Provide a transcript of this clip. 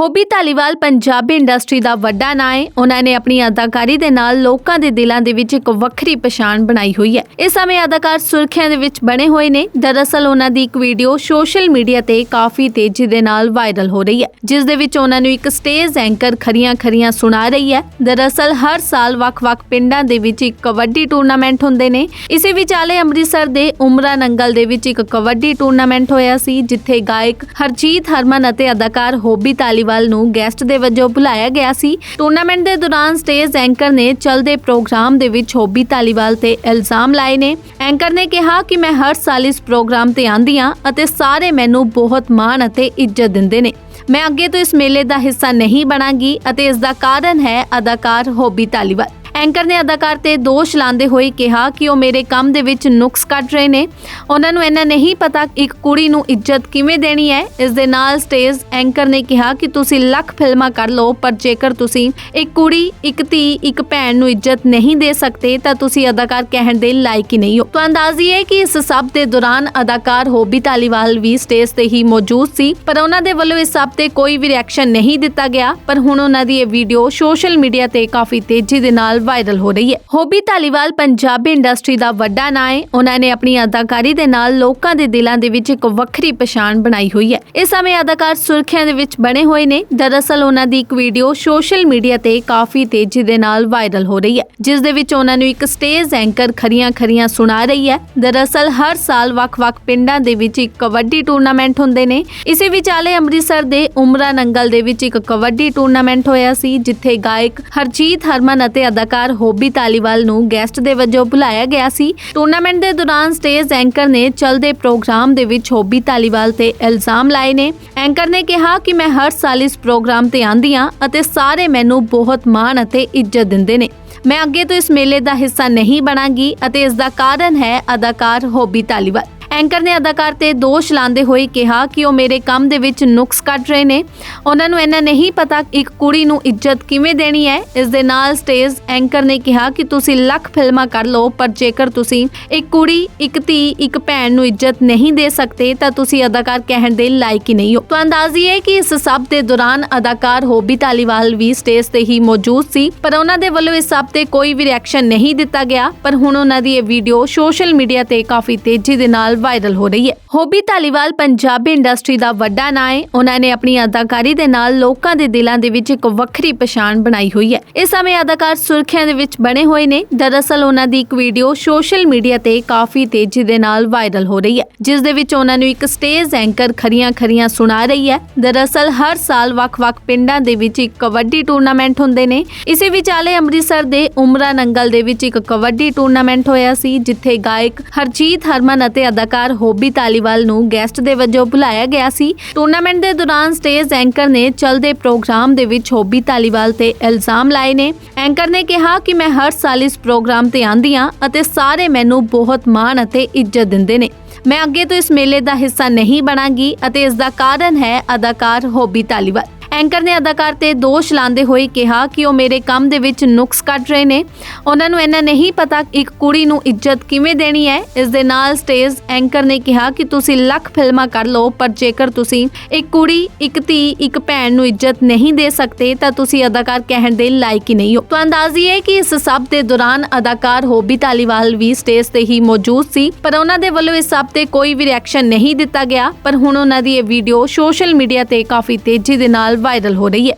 Hobby Dhaliwal Punjabi industry ਦਾ ਵੱਡਾ ਨਾਂ ਹੈ। ਉਹਨਾਂ ਨੇ ਆਪਣੀ ਅਦਾਕਾਰੀ ਦੇ ਨਾਲ ਲੋਕਾਂ ਦੇ ਦਿਲਾਂ ਦੇ ਵਿੱਚ ਇੱਕ ਵੱਖਰੀ ਪਛਾਣ ਬਣਾਈ ਹੋਈ ਹੈ। ਇਸ ਸਮੇਂ ਅਦਾਕਾਰ ਸੁਰਖੀਆਂ ਦੇ ਵਿੱਚ ਬਣੇ ਹੋਏ ਨੇ। ਦਰਅਸਲ ਉਹਨਾਂ ਦੀ ਇੱਕ ਵੀਡੀਓ ਸੋਸ਼ਲ ਮੀਡੀਆ ਤੇ ਕਾਫੀ ਤੇਜ਼ੀ ਦੇ ਨਾਲ ਵਾਇਰਲ ਹੋ ਰਹੀ ਹੈ, ਜਿਸ ਦੇ ਵਿੱਚ ਉਹਨਾਂ ਨੂੰ ਇੱਕ ਸਟੇਜ ਐਂਕਰ ਖਰੀਆਂ ਖਰੀਆਂ ਸੁਣਾ ਰਹੀ ਹੈ। ਦਰਅਸਲ ਹਰ ਸਾਲ ਵੱਖ-ਵੱਖ ਪਿੰਡਾਂ ਦੇ ਵਿੱਚ ਇੱਕ ਕਬੱਡੀ ਟੂਰਨਾਮੈਂਟ ਹੁੰਦੇ ਨੇ। ਇਸੇ ਵਿਚਾਲੇ ਅੰਮ੍ਰਿਤਸਰ ਦੇ ਉਮਰਾ ਨੰਗਲ ਦੇ ਵਿੱਚ ਇੱਕ ਕਬੱਡੀ ਟੂਰਨਾਮੈਂਟ ਹੋਇਆ ਸੀ, ਜਿੱਥੇ ਗਾਇਕ ਹਰਜੀਤ ਹਰਮਨ ਅਤੇ ਅਦਾਕਾਰ ਹੋਬੀ ਧਾਲੀਵਾਲ ਨੂੰ ਗੈਸਟ ਦੇ ਵਜੋਂ ਬੁਲਾਇਆ ਗਿਆ ਸੀ। ਟੂਰਨਾਮੈਂਟ ਦੇ ਦੌਰਾਨ ਸਟੇਜ ਐਂਕਰ ਨੇ ਚਲਦੇ ਪ੍ਰੋਗਰਾਮ ਦੇ ਵਿੱਚ ਹੋਬੀ ਧਾਲੀਵਾਲ ਤੇ ਇਲਜ਼ਾਮ ਲਾਏ ਨੇ। ਐਂਕਰ ਨੇ ਕਿਹਾ ਕਿ ਮੈਂ ਹਰ ਸਾਲ ਇਸ ਪ੍ਰੋਗਰਾਮ ਤੇ ਆਂਦੀ ਹਾਂ ਅਤੇ ਸਾਰੇ ਮੈਨੂੰ ਬਹੁਤ ਮਾਣ ਅਤੇ ਇੱਜ਼ਤ ਦਿੰਦੇ ਨੇ। ਮੈਂ ਅੱਗੇ ਤੋਂ ਇਸ ਮੇਲੇ ਦਾ ਹਿੱਸਾ ਨਹੀਂ ਬਣਾਂਗੀ ਅਤੇ ਇਸ ਦਾ ਕਾਰਨ ਹੈ ਅਦਾਕਾਰ ਹੋਬੀ ਧਾਲੀਵਾਲ ਐਂਕਰ ਨੇ ਅਦਾਕਾਰ ਤੇ ਦੋਸ਼ ਲਾਉਂਦੇ ਹੋਏ ਕਿਹਾ ਕਿ ਉਹ ਮੇਰੇ ਕੰਮ ਦੇ ਵਿੱਚ ਨੁਕਸ ਕੱਢ ਰਹੇ ਨੇ। ਉਹਨਾਂ ਨੂੰ ਇਹਨਾਂ ਨਹੀਂ ਪਤਾ ਇੱਕ ਕੁੜੀ ਨੂੰ ਇੱਜ਼ਤ ਕਿਵੇਂ ਦੇਣੀ ਹੈ। ਇਸ ਦੇ ਨਾਲ ਸਟੇਜ ਐਂਕਰ ਨੇ ਕਿਹਾ ਕਿ ਤੁਸੀਂ ਲੱਖ ਫਿਲਮਾਂ ਕਰ ਲਓ, ਪਰ ਜੇਕਰ ਤੁਸੀਂ ਇੱਕ ਕੁੜੀ, ਇੱਕ ਧੀ, ਇੱਕ ਭੈਣ ਨੂੰ ਇੱਜ਼ਤ ਨਹੀਂ ਦੇ ਸਕਦੇ, ਤਾਂ ਤੁਸੀਂ ਅਦਾਕਾਰ ਕਹਿਣ ਦੇ ਲਾਇਕ ਹੀ ਨਹੀਂ ਹੋ। ਤਾਂ ਅੰਦਾਜ਼ੀ ਹੈ ਕਿ ਇਸ ਸਭ ਦੇ ਦੌਰਾਨ ਅਦਾਕਾਰ ਹੋਬੀ ਧਾਲੀਵਾਲ ਵੀ ਸਟੇਜ ਤੇ ਹੀ ਮੌਜੂਦ ਸੀ, ਪਰ ਉਹਨਾਂ ਦੇ ਵੱਲੋਂ ਇਸ ਸਭ ਤੇ ਕੋਈ ਵੀ ਰਿਐਕਸ਼ਨ ਨਹੀਂ ਦਿੱਤਾ ਗਿਆ। ਪਰ ਹੁਣ ਉਹਨਾਂ ਦੀ ਇਹ ਵੀਡੀਓ ਸੋਸ਼ਲ ਮੀਡੀਆ ਤੇ ਕਾਫੀ ਤੇਜ਼ੀ ਦੇ ਨਾਲ ਵਾਇਰਲ ਹੋ ਰਹੀ ਹੈ। ਹੋਬੀ ਧਾਲੀਵਾਲ ਪੰਜਾਬੀ ਇੰਡਸਟਰੀ ਦਾ ਵੱਡਾ ਨਾਂ ਹੈ। ਉਹਨਾਂ ਨੇ ਆਪਣੀ ਅਦਾਕਾਰੀ ਦੇ ਨਾਲ ਲੋਕਾਂ ਦੇ ਦਿਲਾਂ ਦੇ ਵਿੱਚ ਇੱਕ ਵੱਖਰੀ ਪਛਾਣ ਬਣਾਈ ਹੋਈ ਹੈ। ਇਸ ਸਮੇਂ ਅਦਾਕਾਰ ਸੁਰਖੀਆਂ ਦੇ ਵਿੱਚ ਬਣੇ ਹੋਏ ਨੇ। ਦਰਅਸਲ ਉਹਨਾਂ ਦੀ ਇੱਕ ਵੀਡੀਓ ਸੋਸ਼ਲ ਮੀਡੀਆ ਤੇ ਕਾਫੀ ਤੇਜ਼ੀ ਦੇ ਨਾਲ ਵਾਇਰਲ ਹੋ ਰਹੀ ਹੈ। ਜਿਸ ਦੇ ਵਿੱਚ ਉਹਨਾਂ ਨੂੰ ਇੱਕ ਸਟੇਜ ਐਂਕਰ ਖਰੀਆਂ ਖਰੀਆਂ ਸੁਣਾ ਰਹੀ ਹੈ। ਦਰਅਸਲ ਹਰ ਸਾਲ ਵੱਖ-ਵੱਖ ਪਿੰਡਾਂ ਦੇ ਵਿੱਚ ਇੱਕ ਕਬੱਡੀ ਟੂਰਨਾਮੈਂਟ ਹੁੰਦੇ ਨੇ। ਇਸੇ ਵਿਚਾਲੇ ਅੰਮ੍ਰਿਤਸਰ ਦੇ ਉਮਰਾ ਨੰਗਲ ਦੇ ਵਿੱਚ ਇੱਕ ਕਬੱਡੀ ਟੂਰਨਾਮੈਂਟ ਹੋਇਆ ਸੀ, ਜਿੱਥੇ ਗਾਇਕ ਹਰਜੀਤ ਹਰਮਨ ਅਤੇ ਅਦਾਕਾਰ ਹੋਬੀ ਧਾਲੀਵਾਲ ਨੂੰ ਗੈਸਟ ਦੇ ਵਜੋਂ ਬੁਲਾਇਆ ਗਿਆ ਸੀ। ਟੂਰਨਾਮੈਂਟ ਦੇ ਦੌਰਾਨ ਸਟੇਜ ਐਂਕਰ ਨੇ ਚਲਦੇ ਪ੍ਰੋਗਰਾਮ ਦੇ ਵਿੱਚ ਹੋਬੀ ਧਾਲੀਵਾਲ ਤੇ ਇਲਜ਼ਾਮ ਲਾਏ ਨੇ। ਐਂਕਰ ਨੇ ਕਿਹਾ ਕਿ ਮੈਂ ਹਰ ਸਾਲ ਇਸ ਪ੍ਰੋਗਰਾਮ ਤੇ ਆਂਦੀ ਹਾਂ ਅਤੇ ਸਾਰੇ ਮੈਨੂੰ ਬਹੁਤ ਮਾਣ ਅਤੇ ਇੱਜ਼ਤ ਦਿੰਦੇ ਨੇ। ਮੈਂ ਅੱਗੇ ਤੋਂ ਇਸ ਮੇਲੇ ਦਾ ਹਿੱਸਾ ਨਹੀਂ ਬਣਾਂਗੀ ਅਤੇ ਇਸ ਦਾ ਕਾਰਨ ਹੈ ਅਦਾਕਾਰ ਹੋਬੀ ਧਾਲੀਵਾਲ ਐਂਕਰ ਨੇ ਅਦਾਕਾਰ ਤੇ ਦੋਸ਼ ਲਾਉਂਦੇ ਹੋਏ ਕਿਹਾ ਕਿ ਉਹ ਮੇਰੇ ਕੰਮ ਦੇ ਵਿੱਚ ਨੁਕਸ ਕੱਢ ਰਹੇ ਨੇ। ਉਹਨਾਂ ਨੂੰ ਇਹਨਾਂ ਨਹੀਂ ਪਤਾ ਇੱਕ ਕੁੜੀ ਨੂੰ ਇੱਜ਼ਤ ਕਿਵੇਂ ਦੇਣੀ ਹੈ। ਇਸ ਦੇ ਨਾਲ ਸਟੇਜ ਐਂਕਰ ਨੇ ਕਿਹਾ ਕਿ ਤੁਸੀਂ ਲੱਖ ਫਿਲਮਾਂ ਕਰ ਲਓ, ਪਰ ਜੇਕਰ ਤੁਸੀਂ ਇੱਕ ਕੁੜੀ, ਇੱਕ ਧੀ, ਇੱਕ ਭੈਣ ਨੂੰ ਇੱਜ਼ਤ ਨਹੀਂ ਦੇ ਸਕਦੇ, ਤਾਂ ਤੁਸੀਂ ਅਦਾਕਾਰ ਕਹਿਣ ਦੇ ਲਾਇਕ ਹੀ ਨਹੀਂ ਹੋ। ਤਾਂ ਅੰਦਾਜ਼ੀ ਹੈ ਕਿ ਇਸ ਸਭ ਦੇ ਦੌਰਾਨ ਅਦਾਕਾਰ ਹੋਬੀ ਧਾਲੀਵਾਲ ਵੀ ਸਟੇਜ ਤੇ ਹੀ ਮੌਜੂਦ ਸੀ, ਪਰ ਉਹਨਾਂ ਦੇ ਵੱਲੋਂ ਇਸ ਸਭ ਤੇ ਕੋਈ ਵੀ ਰਿਐਕਸ਼ਨ ਨਹੀਂ ਦਿੱਤਾ ਗਿਆ। ਪਰ ਹੁਣ ਉਹਨਾਂ ਦੀ ਇਹ ਵੀਡੀਓ ਸੋਸ਼ਲ ਮੀਡੀਆ ਤੇ ਕਾਫੀ ਤੇਜ਼ੀ ਦੇ ਨਾਲ ਵਾਇਰਲ ਹੋ ਰਹੀ ਹੈ। ਹੋਬੀ ਧਾਲੀਵਾਲ ਪੰਜਾਬੀ ਇੰਡਸਟਰੀ ਦਾ ਵੱਡਾ ਨਾਂ ਹੈ। ਉਹਨਾਂ ਨੇ ਆਪਣੀ ਅਦਾਕਾਰੀ ਦੇ ਨਾਲ ਲੋਕਾਂ ਦੇ ਦਿਲਾਂ ਦੇ ਵਿੱਚ ਇੱਕ ਵੱਖਰੀ ਪਛਾਣ ਬਣਾਈ ਹੋਈ ਹੈ। ਇਸ ਸਮੇਂ ਅਦਾਕਾਰ ਸੁਰਖੀਆਂ ਦੇ ਵਿੱਚ ਬਣੇ ਹੋਏ ਨੇ। ਦਰਅਸਲ ਉਹਨਾਂ ਦੀ ਇੱਕ ਵੀਡੀਓ ਸੋਸ਼ਲ ਮੀਡੀਆ ਤੇ ਕਾਫੀ ਤੇਜ਼ੀ ਦੇ ਨਾਲ ਵਾਇਰਲ ਹੋ ਰਹੀ ਹੈ। ਜਿਸ ਦੇ ਵਿੱਚ ਉਹਨਾਂ ਨੂੰ ਇੱਕ ਸਟੇਜ ਐਂਕਰ ਖਰੀਆਂ ਖਰੀਆਂ ਸੁਣਾ ਰਹੀ ਹੈ। ਦਰਅਸਲ ਹਰ ਸਾਲ ਵੱਖ-ਵੱਖ ਪਿੰਡਾਂ ਦੇ ਵਿੱਚ ਇੱਕ ਕਬੱਡੀ ਟੂਰਨਾਮੈਂਟ ਹੁੰਦੇ ਨੇ। ਇਸੇ ਵਿਚਾਲੇ ਅੰਮ੍ਰਿਤਸਰ ਦੇ ਉਮਰਾ ਨੰਗਲ ਦੇ ਵਿੱਚ ਇੱਕ ਕਬੱਡੀ ਟੂਰਨਾਮੈਂਟ ਹੋਇਆ ਸੀ, ਜਿੱਥੇ ਗਾਇਕ ਹਰਜੀਤ ਹਰਮਨ ਅਤੇ ਅਦਾਕਾਰ ਹੋਬੀ ਧਾਲੀਵਾਲ ਨੂੰ ਗੈਸਟ ਦੇ ਵਜੋਂ ਬੁਲਾਇਆ ਗਿਆ ਸੀ। ਟੂਰਨਾਮੈਂਟ ਦੇ ਦੌਰਾਨ ਸਟੇਜ ਐਂਕਰ ਨੇ ਚਲਦੇ ਪ੍ਰੋਗਰਾਮ ਦੇ ਵਿੱਚ ਹੋਬੀ ਧਾਲੀਵਾਲ ਤੇ ਇਲਜ਼ਾਮ ਲਾਏ ਨੇ। ਐਂਕਰ ਨੇ ਕਿਹਾ ਕਿ ਮੈਂ ਹਰ ਸਾਲ ਇਸ ਪ੍ਰੋਗਰਾਮ ਤੇ ਆਂਦੀ ਹਾਂ ਅਤੇ ਸਾਰੇ ਮੈਨੂੰ ਬਹੁਤ ਮਾਣ ਅਤੇ ਇੱਜ਼ਤ ਦਿੰਦੇ ਨੇ। ਮੈਂ ਅੱਗੇ ਤੋਂ ਇਸ ਮੇਲੇ ਦਾ ਹਿੱਸਾ ਨਹੀਂ ਬਣਾਂਗੀ ਅਤੇ ਇਸ ਦਾ ਕਾਰਨ ਹੈ ਅਦਾਕਾਰ ਹੋਬੀ ਧਾਲੀਵਾਲ ਐਂਕਰ ਨੇ ਅਦਾਕਾਰ ਤੇ ਦੋਸ਼ ਲਾਉਂਦੇ ਹੋਏ ਕਿਹਾ ਕਿ ਉਹ ਮੇਰੇ ਕੰਮ ਦੇ ਵਿੱਚ ਨੁਕਸ ਕੱਢ ਰਹੇ ਨੇ। ਉਹਨਾਂ ਨੂੰ ਇਹਨਾਂ ਨਹੀਂ ਪਤਾ ਇੱਕ ਕੁੜੀ ਨੂੰ ਇੱਜ਼ਤ ਕਿਵੇਂ ਦੇਣੀ ਹੈ। ਇਸ ਦੇ ਨਾਲ ਸਟੇਜ ਐਂਕਰ ਨੇ ਕਿਹਾ ਕਿ ਤੁਸੀਂ ਲੱਖ ਫਿਲਮਾਂ ਕਰ ਲਓ, ਪਰ ਜੇਕਰ ਤੁਸੀਂ ਇੱਕ ਕੁੜੀ, ਇੱਕ ਧੀ, ਇੱਕ ਭੈਣ ਨੂੰ ਇੱਜ਼ਤ ਨਹੀਂ ਦੇ ਸਕਦੇ, ਤਾਂ ਤੁਸੀਂ ਅਦਾਕਾਰ ਕਹਿਣ ਦੇ ਲਾਇਕ ਹੀ ਨਹੀਂ ਹੋ। ਤਾਂ ਅੰਦਾਜ਼ੀ ਹੈ ਕਿ ਇਸ ਸਭ ਦੇ ਦੌਰਾਨ ਅਦਾਕਾਰ ਹੋਬੀ ਧਾਲੀਵਾਲ ਵੀ ਸਟੇਜ ਤੇ ਹੀ ਮੌਜੂਦ ਸੀ, ਪਰ ਉਹਨਾਂ ਦੇ ਵੱਲੋਂ ਇਸ ਸਭ ਤੇ ਕੋਈ ਵੀ ਰਿਐਕਸ਼ਨ ਨਹੀਂ ਦਿੱਤਾ ਗਿਆ। ਪਰ ਹੁਣ ਉਹਨਾਂ ਦੀ ਇਹ ਵੀਡੀਓ ਸੋਸ਼ਲ ਮੀਡੀਆ ਤੇ ਕਾਫੀ ਤੇਜ਼ੀ ਦੇ ਨਾਲ ਵਾਇਰਲ ਹੋ ਰਹੀ ਹੈ।